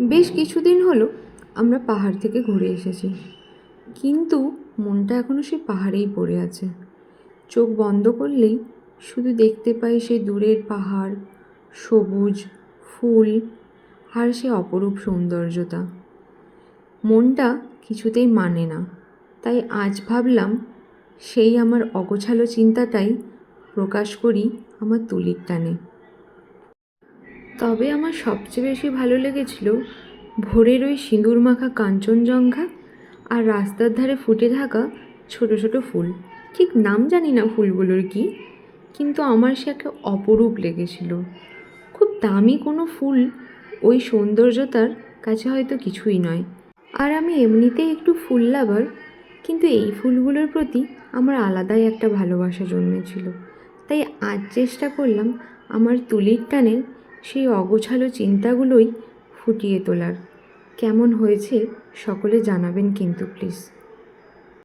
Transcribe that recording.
বেশ কিছুদিন হলো আমরা পাহাড় থেকে ঘুরে এসেছি। কিন্তু মনটা এখনও সেই পাহাড়েই পড়ে আছে। চোখ বন্ধ করলেই শুধু দেখতে পাই সেই দূরের পাহাড়, সবুজ ফুল আর সে অপরূপ সৌন্দর্যতা। মনটা কিছুতেই মানে না। তাই আজ ভাবলাম সেই আমার অগোছালো চিন্তাটাই প্রকাশ করি আমার তুলির টানে। তবে আমার সবচেয়ে বেশি ভালো লেগেছিল ভোরের ওই সিঁদুর মাখা কাঞ্চনজঙ্ঘা আর রাস্তার ধারে ফুটে থাকা ছোট ছোট ফুল। ঠিক নাম জানি না ফুলগুলোর কি, কিন্তু আমার সে একটা অপরূপ লেগেছিল। খুব দামি কোনো ফুল ওই সৌন্দর্যতার কাছে হয়তো কিছুই নয়। আর আমি এমনিতেই একটু ফুল লাভার, কিন্তু এই ফুলগুলোর প্রতি আমার আলাদাই একটা ভালোবাসা জন্মেছিল। তাই আজ চেষ্টা করলাম আমার তুলির টানের সেই অগোছালো চিন্তাগুলোই ফুটিয়ে তোলার। কেমন হয়েছে সকলে জানাবেন কিন্তু প্লিজ।